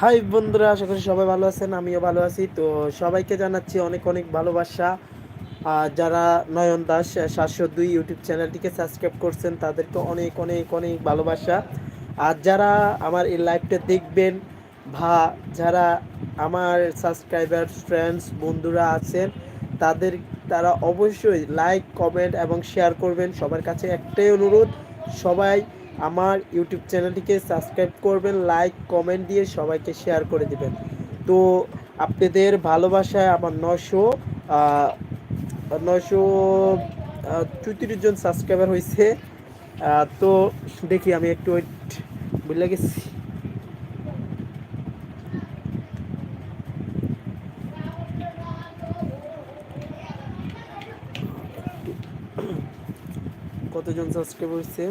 High বন্ধুরা, আশা করি সবাই ভালো আছেন, আমিও ভালো আছি। তো সবাইকে জানাচ্ছি অনেক অনেক ভালোবাসা। আর যারা নয়ন দাস সাতশো দুই ইউটিউব চ্যানেলটিকে সাবস্ক্রাইব করছেন, তাদেরকে অনেক অনেক অনেক ভালোবাসা। আর যারা আমার এই লাইভটা দেখবেন, বা যারা আমার সাবস্ক্রাইবার ফ্রেন্ডস বন্ধুরা আছেন, তাদের, তারা অবশ্যই লাইক কমেন্ট এবং শেয়ার করবেন। সবার কাছে একটাই অনুরোধ, সবাই আমার ইউটিউব চ্যানেলটিকে সাবস্ক্রাইব করবেন, লাইক, কমেন্ট দিয়ে সবাইকে শেয়ার করে দিবেন। তো আপনাদের ভালোবাসায় আমার নশো নশো চৌত্রিশ জন সাবস্ক্রাইবার হয়েছে। তো দেখি আমি একটু ওয়েট বুঝলে গেছি। কতজন সাবস্ক্রাইব হয়েছে?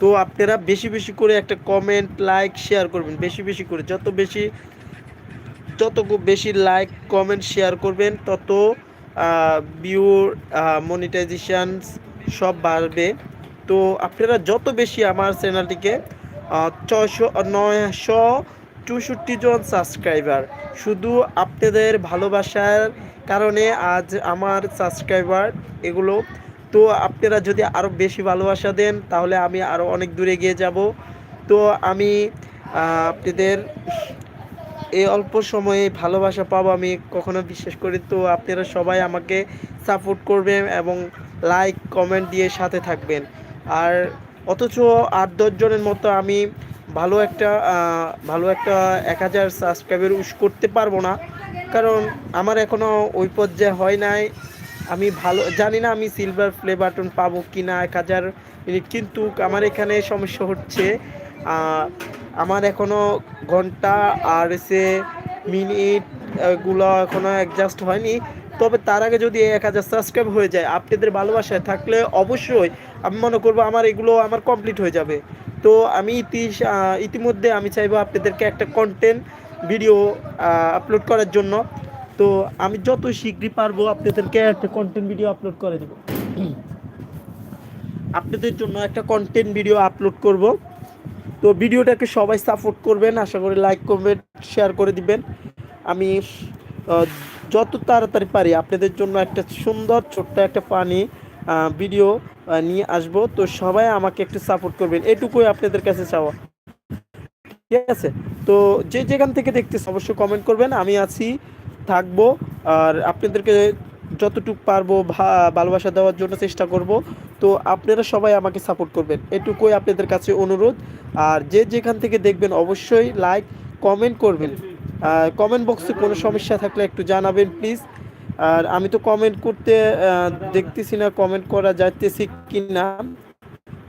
তো আপনারা বেশি বেশি করে একটা কমেন্ট লাইক শেয়ার করবেন, বেশি বেশি করে। যত বেশি যত বেশি লাইক কমেন্ট শেয়ার করবেন, তত ভিউ মনিটাইজেশান সব বাড়বে। তো আপনারা যত বেশি আমার চ্যানেলটিকে ছয়শো, নয়শো চৌষট্টি জন সাবস্ক্রাইবার শুধু আপনাদের ভালোবাসার কারণে আজ আমার সাবস্ক্রাইবার এগুলো তো আপনারা যদি আরও বেশি ভালোবাসা দেন, তাহলে আমি আরও অনেক দূরে গিয়ে যাব। তো আমি আপনাদের এই অল্প সময়ে ভালোবাসা পাবো আমি কখনো বিশ্বাস করি। তো আপনারা সবাই আমাকে সাপোর্ট করবেন এবং লাইক কমেন্ট দিয়ে সাথে থাকবেন। আর অথচ আট দশজনের মতো আমি ভালো একটা ভালো একটা এক হাজার সাবস্ক্রাইবার উস করতে পারব না। কারণ আমার এখনও ওই পর্যায়ে হয় নাই। আমি ভালো জানি না আমি সিলভার প্লে বাটন পাবো কি না এক হাজার মিনিট, কিন্তু আমার এখানে সমস্যা হচ্ছে আমার এখনও ঘণ্টা আর সে মিনিটগুলো এখনও অ্যাডজাস্ট হয়নি। তবে তার আগে যদি এক হাজার সাবস্ক্রাইব হয়ে যায়, আপনাদের ভালোবাসায় থাকলে অবশ্যই আমি মনে করব আমার এগুলো আমার কমপ্লিট হয়ে যাবে। তো আমি ইতি ইতিমধ্যে আমি চাইব আপনাদেরকে একটা কন্টেন্ট ভিডিও আপলোড করার জন্য। তো আমি যত শীঘ্রই পারব আপনাদেরকে একটা কন্টেন্ট ভিডিও আপলোড করে দেবো। আপনাদের জন্য একটা কন্টেন্ট ভিডিও আপলোড করব। তো ভিডিওটাকে সবাই সাপোর্ট করবেন, আশা করি লাইক করবেন শেয়ার করে দিবেন। আমি যত তাড়াতাড়ি পারি আপনাদের জন্য একটা সুন্দর, ছোট্ট একটা পানি ভিডিও নিয়ে আসব। তো সবাই আমাকে একটু সাপোর্ট করবেন। এটুকুই আপনাদের কাছে চাওয়া। ঠিক আছে? তো যে যেখান থেকে দেখতেছে অবশ্যই কমেন্ট করবেন। আমি আছি থাকব আর আপনাদেরকে যতটুকু পারব ভালোবাসা দেওয়ার জন্য চেষ্টা করব। তো আপনারা সবাই আমাকে সাপোর্ট করবেন। এটুকুই আপনাদের কাছে অনুরোধ। আর যে যেখান থেকে দেখবেন অবশ্যই লাইক কমেন্ট করবেন। কমেন্ট বক্সে কোনো সমস্যা থাকলে একটু জানাবেন প্লিজ আর আমি তো কমেন্ট করতে দেখতেছি না কমেন্ট করা যাইতেছি কি না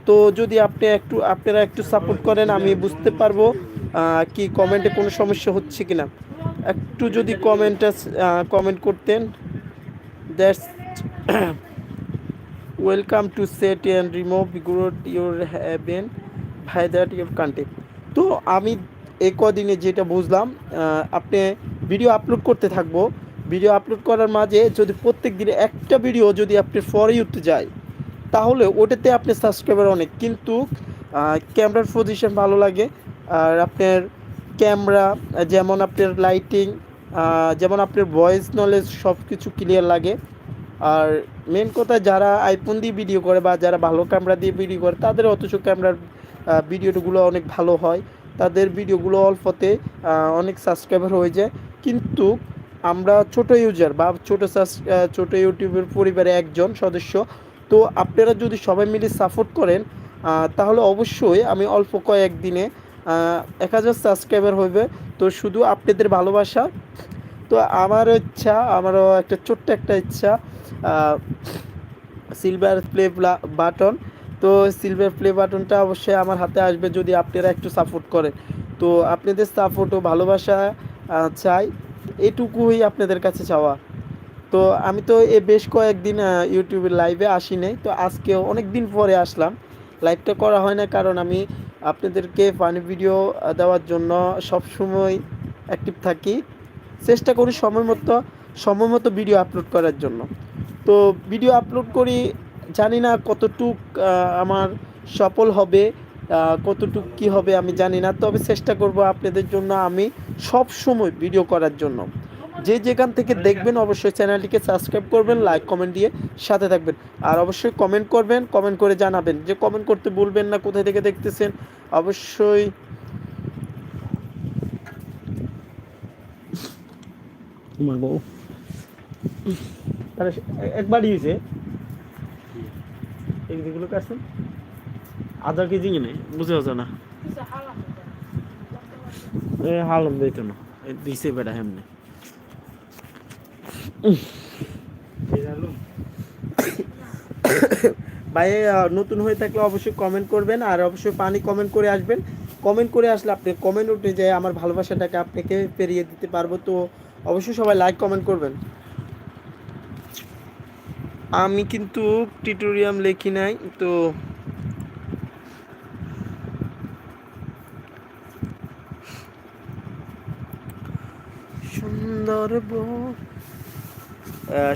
তো যদি আপনি একটু, আপনারা একটু সাপোর্ট করেন, আমি বুঝতে পারব কি কমেন্টে কোনো সমস্যা হচ্ছে কিনা। একটু যদি কমেন্টটা কমেন্ট করতেন। That's welcome to set and remove growth your haven by that your content তো আমি এই কদিনে যেটা বুঝলাম আপনি ভিডিও আপলোড করতে থাকব। ভিডিও আপলোড করার মাঝে যদি প্রত্যেক দিনে একটা ভিডিও যদি আপনি ফর ইউতে যায়, তাহলে ওটাতে আপনি সাবস্ক্রাইবার অনেক। কিন্তু ক্যামেরার পজিশন ভালো লাগে, আর আপনার ক্যামেরা যেমন আপনার লাইটিং যেমন আপনার ভয়েস নলেজ সব কিছু ক্লিয়ার লাগে। আর মেন কথা যারা আইফোন দিয়ে ভিডিও করে বা যারা ভালো ক্যামেরা দিয়ে ভিডিও করে, তাদের অথচ ক্যামেরার ভিডিওগুলো অনেক ভালো হয়। তাদের ভিডিওগুলো অল্পতে অনেক সাবস্ক্রাইবার হয়ে যায়। কিন্তু আমরা ছোট ইউজার বা ছোট ছোট ইউটিউবের পরিবারে একজন সদস্য, তো আপনারা যদি সবাই মিলে সাপোর্ট করেন তাহলে অবশ্যই আমি অল্প কয়েক দিনে এক হাজার সাবস্ক্রাইবার হইবে। তো শুধু আপনাদের ভালোবাসা। তো আমার ইচ্ছা, আমারও একটা ছোট্ট একটা ইচ্ছা সিলভার প্লে বাটন তো সিলভার প্লে বাটনটা অবশ্যই আমার হাতে আসবে যদি আপনারা একটু সাপোর্ট করেন। তো আপনাদের সাপোর্ট ও ভালোবাসা চাই। এটুকুই আপনাদের কাছে চাওয়া। তো আমি তো এ বেশ কয়েকদিন ইউটিউবের লাইভে আসি নাই তো আজকে অনেক দিন পরে আসলাম। লাইভটা করা হয় না কারণ আমি আপনাদেরকে ফানি ভিডিও দেওয়ার জন্য সবসময় অ্যাক্টিভ থাকি। চেষ্টা করি সময় মতো সময় মতো ভিডিও আপলোড করার জন্য। তো ভিডিও আপলোড করি, জানি না কতটুক আমার সফল হবে কতটুক কি হবে আমি জানি না। তবে চেষ্টা করব আপনাদের জন্য আমি সব সময় ভিডিও করার জন্য। যে যেখান থেকে দেখবেন অবশ্যই চ্যানেলটিকে সাবস্ক্রাইব করবেন লাইক কমেন্ট দিয়ে সাথে থাকবেন। আর অবশ্যই কমেন্ট করবেন কমেন্ট করে জানাবেন যে কমেন্ট করতে ভুলবেন না কোথায় থেকে দেখতেছেন। অবশ্যই তাহলে একবারই হয়েছে এগুলো কাটছেন আধা কেজি নেই বুঝে হচ্ছে না। এ হালম দিত না। দিছে বেটা হেমনে। ভাই নতুন হয়ে থাকলে অবশ্যই কমেন্ট করবেন আর অবশ্যই পানি কমেন্ট করে আসবেন। কমেন্ট করে আসলে আপনি কমেন্ট উঠে যায় আমার ভালোবাসাটাকে আপনাকে পেরিয়ে দিতে পারব। তো অবশ্যই সবাই লাইক কমেন্ট করবেন। আমি কিন্তু টিউটোরিয়াম লেখি নাই, তো সুন্দর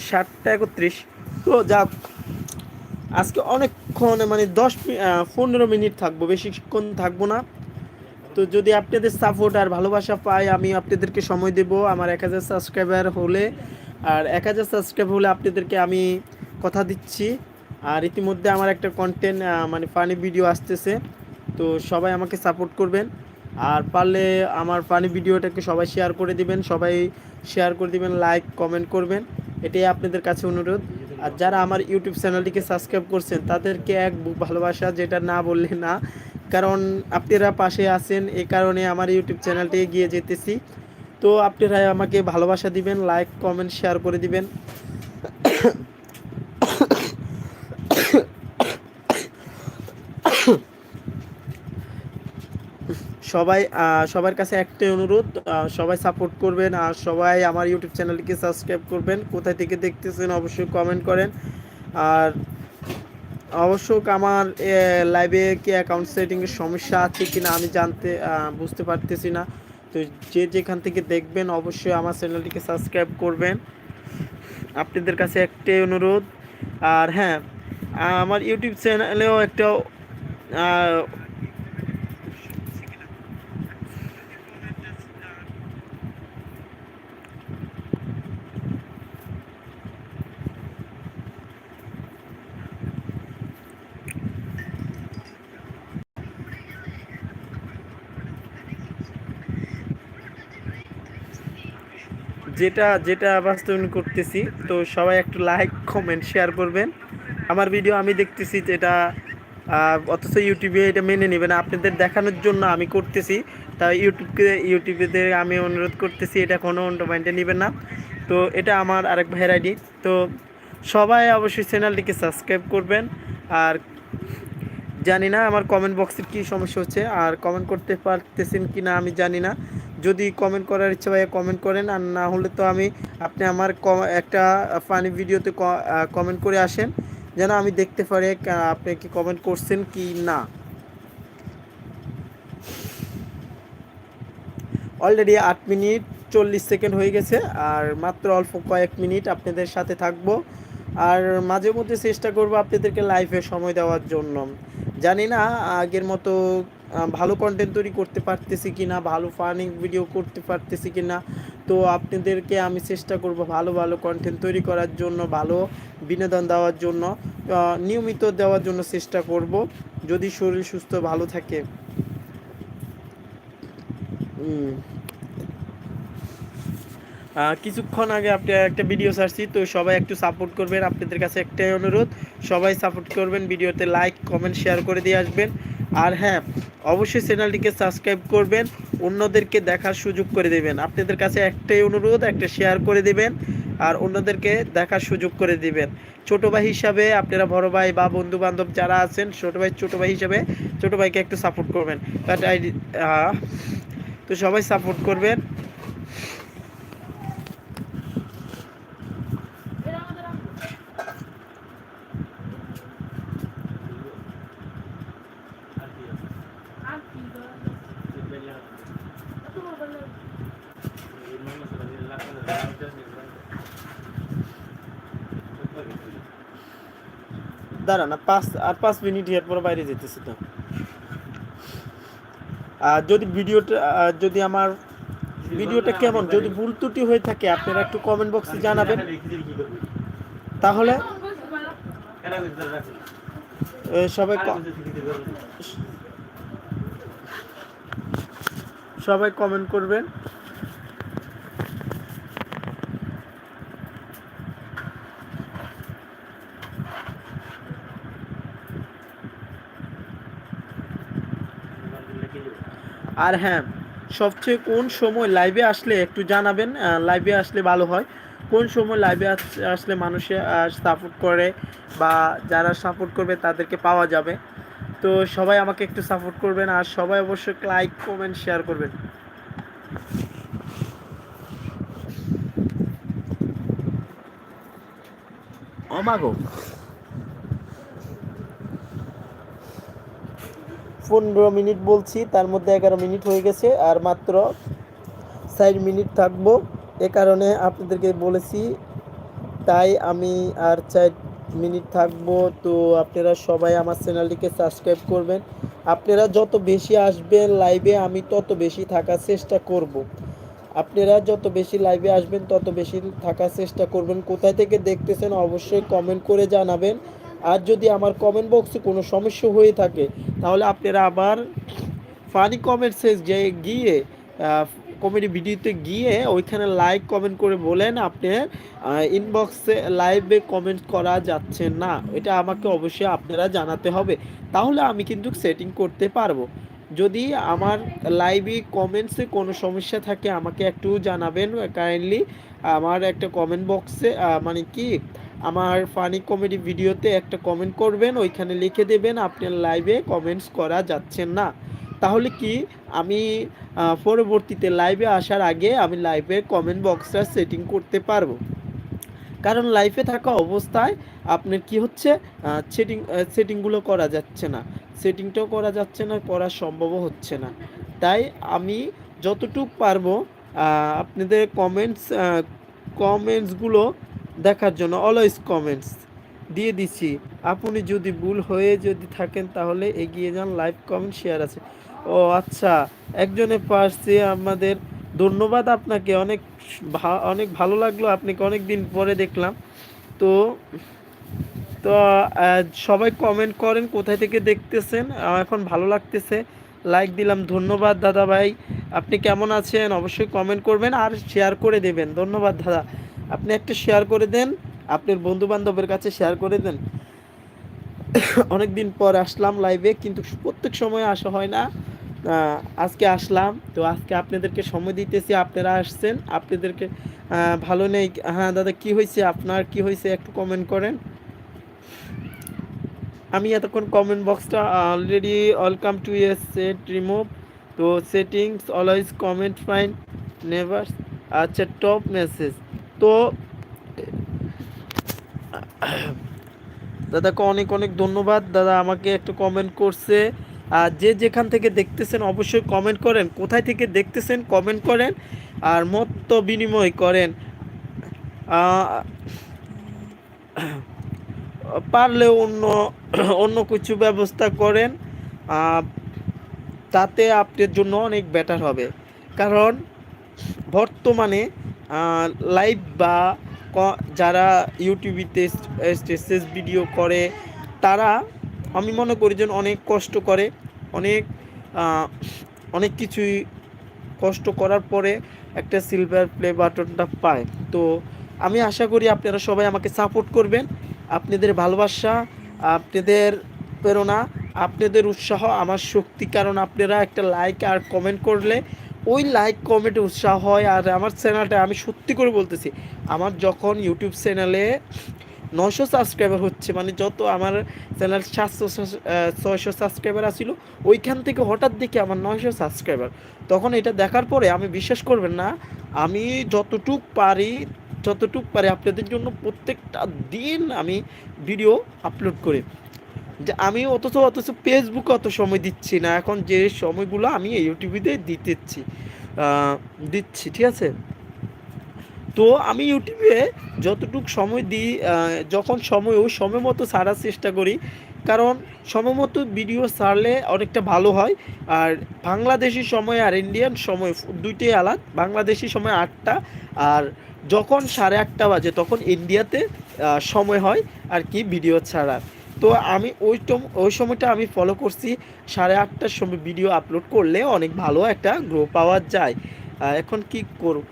সাতটা একত্রিশ। তো যাক আজকে অনেকক্ষণ মানে দশ পনেরো মিনিট থাকব, বেশিক্ষণ থাকব না। তো যদি আপনাদের সাপোর্ট আর ভালোবাসা পাই, আমি আপনাদেরকে সময় দেব আমার এক হাজার সাবস্ক্রাইবার হলে। আর এক হাজার সাবস্ক্রাইব হলে আপনাদেরকে আমি কথা দিচ্ছি। আর ইতিমধ্যে আমার একটা কন্টেন্ট মানে ফানি ভিডিও আসতেছে। তো সবাই আমাকে সাপোর্ট করবেন। আর পারলে আমার ফানি ভিডিওটাকে সবাই শেয়ার করে দিবেন। সবাই শেয়ার করে দিবেন লাইক কমেন্ট করবেন। এটাই আপনাদের কাছে অনুরোধ। আর যারা আমার ইউটিউব চ্যানেলটিকে সাবস্ক্রাইব করছেন, তাদেরকে এক ভালোবাসা, যেটা না বললে না। কারণ আপনারা পাশে আছেন, এ কারণে আমার ইউটিউব চ্যানেলটি গিয়ে যেতেছি। তো আপনারা আমাকে ভালোবাসা দিবেন লাইক কমেন্ট শেয়ার করে দিবেন। সবাই সবার কাছে একটাই অনুরোধ সবাই সাপোর্ট করবেন আর সবাই আমার ইউটিউব চ্যানেলটিকে সাবস্ক্রাইব করবেন। কোথায় থেকে দেখতেছেন অবশ্যই কমেন্ট করেন। আর অবশ্য আমার লাইভে কি অ্যাকাউন্ট সেটিংয়ের সমস্যা আছে কি না আমি জানতে বুঝতে পারতেছি না। তো যে যেখান থেকে দেখবেন অবশ্যই আমার চ্যানেলটিকে সাবস্ক্রাইব করবেন। আপনাদের কাছে একটাই অনুরোধ। আর হ্যাঁ আমার ইউটিউব চ্যানেলেও একটা যেটা যেটা বাস্তবায়ন করতেছি, তো সবাই একটু লাইক কমেন্ট শেয়ার করবেন। আমার ভিডিও আমি দেখতেছি যেটা অথচ ইউটিউবে এটা মেনে নেবেন। আপনাদের দেখানোর জন্য আমি করতেছি। তাই ইউটিউবকে ইউটিউবেদের আমি অনুরোধ করতেছি, এটা কোনো মাইন্ডে নেবেন না। তো এটা আমার আরেক ভাইয়ের আইডি তো সবাই অবশ্যই চ্যানেলটিকে সাবস্ক্রাইব করবেন। আর জানি না আমার কমেন্ট বক্সের কী সমস্যা হচ্ছে। আর কমেন্ট করতে পারতেছেন কি না আমি জানি না। যদি কমেন্ট করার ইচ্ছা হয় কমেন্ট করেন, আর না হলে তো আমি, আপনি আমার একটা ফানি ভিডিওতে কমেন্ট করে আসেন, যেন আমি দেখতে পারি আপনি কি কমেন্ট করছেন কি না। অলরেডি আট মিনিট চল্লিশ সেকেন্ড হয়ে গেছে, আর মাত্র অল্প কয়েক মিনিট আপনাদের সাথে থাকব। আর মাঝে মধ্যে চেষ্টা করব আপনাদেরকে লাইভে সময় দেওয়ার জন্য। জানি না, আগের মতো ভালো কন্টেন্ট তৈরি করতে পারতেছি কি না ভালো ফার্নিং ভিডিও করতে পারতেছি কি না তো আপনাদেরকে আমি চেষ্টা করব ভালো ভালো কন্টেন্ট তৈরি করার জন্য, ভালো বিনোদন দেওয়ার জন্য নিয়মিত দেওয়ার জন্য চেষ্টা করব। যদি শরীর সুস্থ, ভালো থাকে। কিছুক্ষণ আগে আপনি একটা ভিডিও ছাড়ছি, তো সবাই একটু সাপোর্ট করবেন। আপনাদের কাছে একটাই অনুরোধ, সবাই সাপোর্ট করবেন ভিডিওতে লাইক কমেন্ট শেয়ার করে দিয়ে আসবেন। আর হ্যাঁ অবশ্যই চ্যানেলটিকে সাবস্ক্রাইব করবেন, অন্যদেরকে দেখার সুযোগ করে দেবেন। আপনাদের কাছে একটাই অনুরোধ, একটা শেয়ার করে দেবেন আর অন্যদেরকে দেখার সুযোগ করে দিবেন। ছোটো ভাই হিসাবে আপনারা বড় ভাই বা বন্ধু বান্ধব যারা আছেন, ছোটো ভাই ছোটো ভাই হিসাবে ছোটো ভাইকে একটু সাপোর্ট করবেন। বাট আই তো সবাই সাপোর্ট করবেন। দাঁড়ান, আর পাঁচ আর পাঁচ মিনিট এর পর বাইরে যেতেছি তো। আর যদি ভিডিওটা যদি আমার ভিডিওটা কেমন, যদি ভুল ত্রুটি হয়ে থাকে, আপনারা একটু কমেন্ট বক্সে জানাবেন। তাহলে সবাই সবাই কমেন্ট করবেন। আর হ্যাঁ সবচেয়ে কোন সময় লাইভে আসলে একটু জানাবেন লাইভে আসলে ভালো হয়। কোন সময় লাইভে আসলে মানুষে সাপোর্ট করে বা যারা সাপোর্ট করবে তাদেরকে পাওয়া যাবে। তো সবাই আমাকে একটু সাপোর্ট করবেন আর সবাই অবশ্যই লাইক কমেন্ট শেয়ার করবেন। অমাগো পনেরো মিনিট বলছি, তার মধ্যে এগারো মিনিট হয়ে গেছে আর মাত্র ষাট মিনিট থাকব। এ কারণে আপনাদেরকে বলেছি, তাই আমি আর চার মিনিট থাকব। তো আপনারা সবাই আমার চ্যানেলটিকে সাবস্ক্রাইব করবেন। আপনারা যত বেশি আসবেন লাইভে আমি তত বেশি থাকার চেষ্টা করব। আপনারা যত বেশি লাইভে আসবেন, তত বেশি থাকার চেষ্টা করবেন। কোথায় থেকে দেখতেছেন, অবশ্যই কমেন্ট করে জানাবেন। আর যদি আমার কমেন্ট বক্সে কোনো সমস্যা হয়ে থাকে, তাহলে আপনারা আবার ফানি কমেন্টসে যে গিয়ে কমেডি ভিডিওতে গিয়ে ওইখানে লাইক কমেন্ট করে বলেন আপনি ইনবক্সে লাইভে কমেন্ট করা যাচ্ছে না। এটা আমাকে অবশ্যই আপনারা জানাতে হবে। তাহলে আমি কিন্তু সেটিং করতে পারব। যদি আমার লাইভে কমেন্টসে কোনো সমস্যা থাকে, আমাকে একটু জানাবেন কাইন্ডলি আমার একটা কমেন্ট বক্সে মানে কি আমার ফানি কমেডি ভিডিওতে একটা কমেন্ট করবেন, ওইখানে লিখে দেবেন, আপনার লাইভে কমেন্টস করা যাচ্ছে না। তাহলে কি আমি পরবর্তীতে লাইভে আসার আগে আমি লাইভে কমেন্ট বক্সটা সেটিং করতে পারব। কারণ লাইফে থাকা অবস্থায় আপনার কি হচ্ছে সেটিং সেটিংগুলো করা যাচ্ছে না। সেটিংটাও করা যাচ্ছে না করা সম্ভবও হচ্ছে না। তাই আমি যতটুক পারব আপনাদের কমেন্টস কমেন্টসগুলো দেখার জন্য অলওয়েজ কমেন্টস দিয়ে দিচ্ছি। আপনি যদি ভুল হয়ে যদি থাকেন তাহলে এগিয়ে যান লাইভ কমেন্ট শেয়ার আছে। ও আচ্ছা একজনে পাশে আমাদের ধন্যবাদ আপনাকে, অনেক অনেক ভালো লাগল, আপনাকে অনেক দিন পরে দেখলাম। তো তো সবাই কমেন্ট করেন, কোথায় থেকে দেখতেছেন? এখন ভালো লাগতেছে। লাইক দিলাম, ধন্যবাদ দাদা ভাই। আপনি কেমন আছেন? অবশ্যই কমেন্ট করবেন আর শেয়ার করে দেবেন। ধন্যবাদ দাদা। আপনি একটা শেয়ার করে দেন, আপনার বন্ধু বান্ধবের কাছে শেয়ার করে দেন। অনেক দিন পর আসলাম লাইভে কিন্তু প্রত্যেক সময় আসা হয় না। আজকে আসলাম, তো আজকে আপনাদেরকে সময় দিতেছি, আপনারা আসছেন, আপনাদেরকে ভালো নেই। হ্যাঁ দাদা, কি হয়েছে আপনার? কি হয়েছে? একটু কমেন্ট করেন। আমি এতক্ষণ কমেন্ট বক্সটা already welcome to a set remove তো settings always comment fine never আচ্ছা টপ মেসেজ তো, দাদাকে অনেক অনেক ধন্যবাদ। দাদা আমাকে একটু কমেন্ট করছে। আর যে যেখান থেকে দেখতেছেন অবশ্যই কমেন্ট করেন। কোথায় থেকে দেখতেছেন কমেন্ট করেন আর মত বিনিময় করেন। পারলে অন্য অন্য কিছু ব্যবস্থা করেন। তাতে আপনার জন্য অনেক বেটার হবে। কারণ বর্তমানে লাইভ বা যারা ইউটিউবিতে স্টেসেস ভিডিও করে, তারা, আমি মনে করি যে অনেক কষ্ট করে, অনেক অনেক কিছুই কষ্ট করার পরে একটা সিলভার প্লে বাটনটা পায়। তো আমি আশা করি আপনারা সবাই আমাকে সাপোর্ট করবেন। আপনাদের ভালোবাসা, আপনাদের প্রেরণা, আপনাদের উৎসাহ, আমার শক্তি, কারণ আপনারা একটা লাইক আর কমেন্ট করলে ওই লাইক কমেন্টে উৎসাহ হয় আর আমার চ্যানেলটা আমি সত্যি করে বলতেছি, আমার যখন ইউটিউব চ্যানেলে নশো সাবস্ক্রাইবার হচ্ছে মানে যত আমার চ্যানেল সাতশো ছয়শো সাবস্ক্রাইবার আসছিল ওইখান থেকে হঠাৎ দেখি আমার নয়শো সাবস্ক্রাইবার তখন এটা দেখার পরে আমি বিশ্বাস করবেন না, আমি যতটুক পারি যতটুক পারি আপনাদের জন্য প্রত্যেকটা দিন আমি ভিডিও আপলোড করি। যে আমি অথচ অথচ ফেসবুকে অত সময় দিচ্ছি না। এখন যে সময়গুলো আমি ইউটিউবে দিতেছি দিচ্ছি, ঠিক আছে? তো আমি ইউটিউবে যতটুকু সময় দিই যখন সময় ওই সময় মতো ছাড়ার চেষ্টা করি, কারণ সময় মতো ভিডিও ছাড়লে অনেকটা ভালো হয়। আর বাংলাদেশি সময় আর ইন্ডিয়ান সময় দুইটাই আলাদা। বাংলাদেশি সময় আটটা, আর যখন সাড়ে আটটা বাজে, তখন ইন্ডিয়াতে সময় হয় আর কি ভিডিও ছাড়ার। তো আমি ওই ওই সময়টা আমি ফলো করছি। সাড়ে আটটার সময় ভিডিও আপলোড করলে অনেক ভালো একটা গ্রো পাওয়া যায়। এখন কি করব?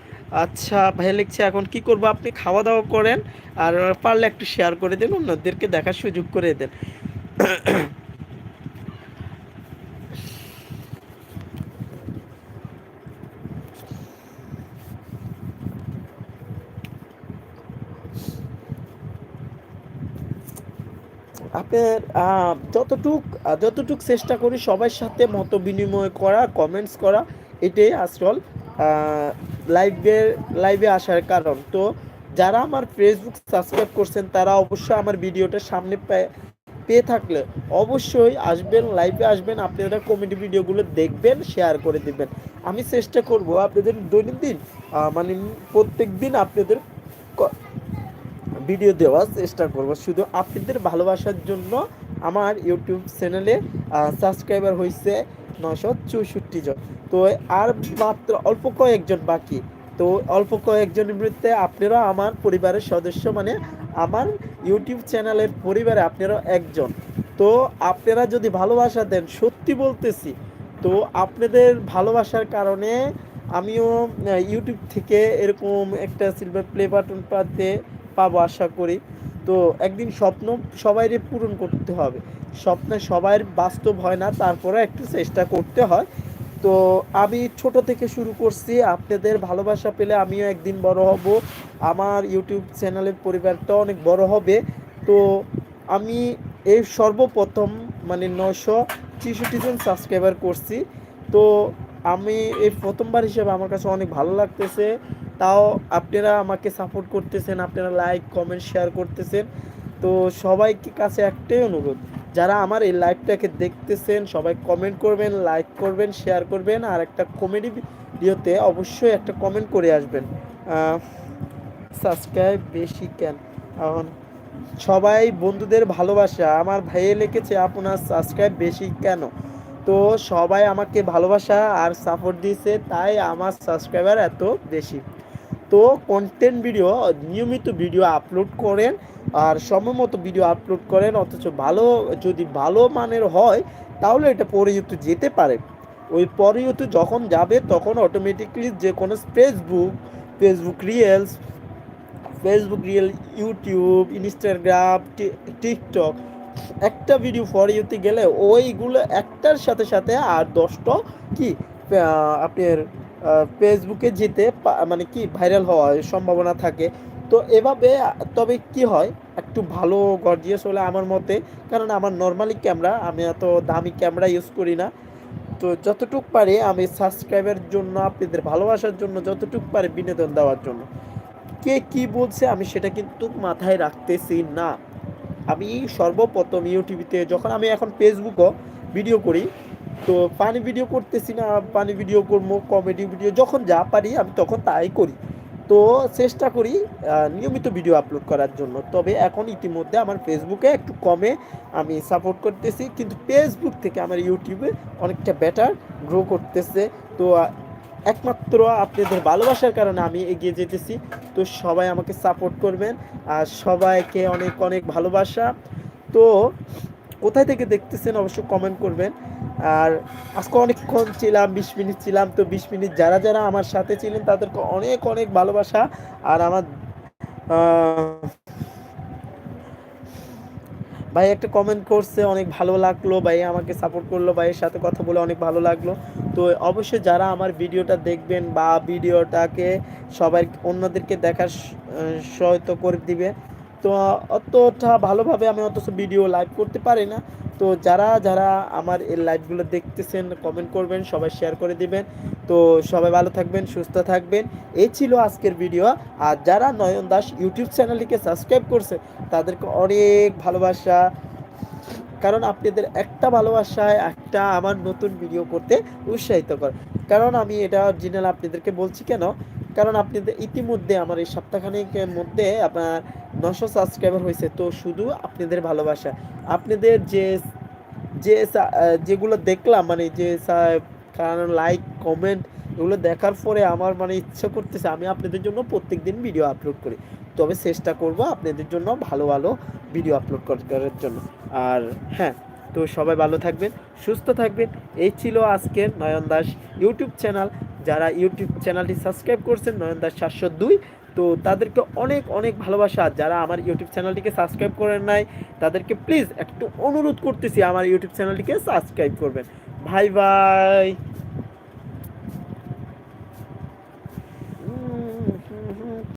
আচ্ছা ভাই লিখছে, এখন কি করব? আপনি খাওয়া দাওয়া করেন আর পারলে একটু শেয়ার করে দেন, অন্যদেরকে দেখার সুযোগ করে দেন। আপনার যতটুক যতটুক চেষ্টা করি সবার সাথে মত বিনিময় করা কমেন্টস করা, এটাই আসল লাইভে লাইভে আসার কারণ। তো যারা আমার ফেসবুক সাবস্ক্রাইব করছেন, তারা অবশ্যই আমার ভিডিওটা সামনে পেয়ে থাকলে অবশ্যই আসবেন লাইভে আসবেন, আপনারা কমেডি ভিডিওগুলো দেখবেন শেয়ার করে দিবেন। আমি চেষ্টা করব আপনাদের দৈনন্দিন মানে প্রত্যেক দিন আপনাদের ভিডিও দেওয়ার চেষ্টা করব। শুধু আপনাদের ভালোবাসার জন্য আমার ইউটিউব চ্যানেলে সাবস্ক্রাইবার হয়েছে নশো চৌষট্টি জন। তো আর মাত্র অল্প কয়েকজন বাকি। তো অল্প কয়েকজনের বিরুদ্ধে আপনারা আমার পরিবারের সদস্য মানে আমার ইউটিউব চ্যানেলের পরিবারে আপনারা একজন। তো আপনারা যদি ভালোবাসা দেন, সত্যি বলতেছি, তো আপনাদের ভালোবাসার কারণে আমিও ইউটিউব থেকে এরকম একটা সিলভার প্লে বাটন পাতে পাবো আশা করি। তো একদিন স্বপ্ন সবাইরে পূরণ করতে হবে। স্বপ্নে সবাই বাস্তব হয় না তারপরে একটু চেষ্টা করতে হয়। তো আমি ছোট থেকে শুরু করছি। আপনাদের ভালোবাসা পেলে আমিও একদিন বড় হব। আমার ইউটিউব চ্যানেলের পরিবারটা অনেক বড় হবে। তো আমি এই সর্বপ্রথম মানে নশো ছেষট্টি জন সাবস্ক্রাইবার করছি। তো আমি এই প্রথমবার হিসেবে আমার কাছে অনেক ভালো লাগতেছে। তাও আপনারা আমাকে সাপোর্ট করতেছেন, আপনারা লাইক কমেন্ট শেয়ার করতেছেন। তো সবাইকে কাছে একটাই অনুরোধ, যারা আমার এই লাইভটাকে দেখতেছেন, সবাই কমেন্ট করবেন লাইক করবেন শেয়ার করবেন, আর একটা কমেডি ভিডিওতে অবশ্যই একটা কমেন্ট করে আসবেন। সাবস্ক্রাইব বেশি কেন? এখন সবাই বন্ধুদের ভালোবাসা, আমার ভাইয়ে লিখেছে, আপনার সাবস্ক্রাইব বেশি কেন? তো সবাই আমাকে ভালোবাসা আর সাপোর্ট দিয়েছে, তাই আমার সাবস্ক্রাইবার এত বেশি। তো কন্টেন্ট ভিডিও নিয়মিত ভিডিও আপলোড করেন আর সময় মতো ভিডিও আপলোড করেন, অথচ ভালো, যদি ভালো মানের হয়, তাহলে এটা পরে ইউটিউব যেতে পারে। ওই পরে ইউটিউব যখন যাবে, তখন অটোমেটিকলি যে কোনো Facebook Facebook reels Facebook reel YouTube Instagram TikTok একটা ভিডিও ফর ইউতে গেলে ওইগুলো একটার সাথে সাথে আর দশটা কি আপনার ফেসবুকে যেতে মানে কি ভাইরাল হওয়ার সম্ভাবনা থাকে। তো এভাবে, তবে কি হয়, একটু ভালো গর্জিয়াস হলে আমার মতে, কারণ আমার নর্মালি ক্যামেরা আমি এত দামি ক্যামেরা ইউজ করি না। তো যতটুক পারে আমি সাবস্ক্রাইবের জন্য, আপনাদের ভালোবাসার জন্য, যতটুক পারে বিনোদন দেওয়ার জন্য। কে কি বলছে আমি সেটা কিন্তু মাথায় রাখতেছি না। আমি সর্বপ্রথম ইউটিউবিতে যখন আমি এখন ফেসবুকও ভিডিও করি তো পানি ভিডিও করতেছি না, পানি ভিডিও করব কমেডি ভিডিও যখন যা পারি আমি তখন তাই করি। তো চেষ্টা করি নিয়মিত ভিডিও আপলোড করার জন্য। তবে এখন ইতিমধ্যে আমার ফেসবুকে একটু কমে আমি সাপোর্ট করতেছি, কিন্তু ফেসবুক থেকে আমার ইউটিউবে অনেকটা বেটার গ্রো করতেছে। তো একমাত্র আপনাদের ভালোবাসার কারণে আমি এগিয়ে যেতেছি। তো সবাই আমাকে সাপোর্ট করবেন, আর সবাইকে অনেক অনেক ভালোবাসা। তো কোথায় থেকে দেখতেছেন অবশ্যই কমেন্ট করবেন। আর আজকে অনেকক্ষণ ছিলাম, বিশ মিনিট ছিলাম, তো বিশ মিনিট যারা যারা আমার সাথে ছিলেন তাদেরকে অনেক অনেক ভালোবাসা। আর আমার ভাই একটা কমেন্ট করছে, অনেক ভালো লাগল, ভাই আমাকে সাপোর্ট করল, ভাইয়ের সাথে কথা বলে অনেক ভালো লাগল। তো অবশ্যই যারা আমার ভিডিওটা দেখবেন বা ভিডিওটাকে সবাই অন্যদেরকে দেখার সহায়তা করে দিবে। তো অতটা ভালোভাবে আমি অথচ ভিডিও লাইভ করতে পারি না। তো যারা যারা আমার এই লাইভগুলো দেখতেছেন কমেন্ট করবেন, সবাই শেয়ার করে দিবেন। তো সবাই ভালো থাকবেন, সুস্থ থাকবেন। এই ছিল আজকের ভিডিও আর যারা নয়ন দাস ইউটিউব চ্যানেলটিকে সাবস্ক্রাইব করছে, তাদেরকে অনেক ভালোবাসা। কারণ আপনাদের একটা ভালোবাসায় একটা আমার নতুন ভিডিও করতে উৎসাহিত করে। কারণ আমি এটা অরিজিনাল আপনাদেরকে বলছি কেন? কারণ আপনাদের ইতিমধ্যে আমার এই সপ্তাহখানেকের মধ্যে আপনার নশো সাবস্ক্রাইবার হয়েছে, তো শুধু আপনাদের ভালোবাসা। আপনাদের যে যে যেগুলো দেখলাম মানে যে কারণ লাইক কমেন্ট এগুলো দেখার পরে আমার মানে ইচ্ছা করতেছে আমি আপনাদের জন্য প্রত্যেক দিন ভিডিও আপলোড করি। তবে চেষ্টা করব আপনাদের জন্য ভালো ভালো ভিডিও আপলোড করার জন্য। আর হ্যাঁ তো সবাই ভালো থাকবেন, সুস্থ থাকবেন। এই ছিল আজকের নয়ন দাস ইউটিউব চ্যানেল। যারা ইউটিউব চ্যানেলটি সাবস্ক্রাইব করছেন, নয়ন দাস সাতশো দুই। তো তাদেরকে অনেক অনেক ভালোবাসা। যারা আমার ইউটিউব চ্যানেলটিকে সাবস্ক্রাইব করেন নাই, তাদেরকে প্লিজ একটু অনুরোধ করতেছি আমার ইউটিউব চ্যানেলটিকে সাবস্ক্রাইব করবেন। ভাই বাই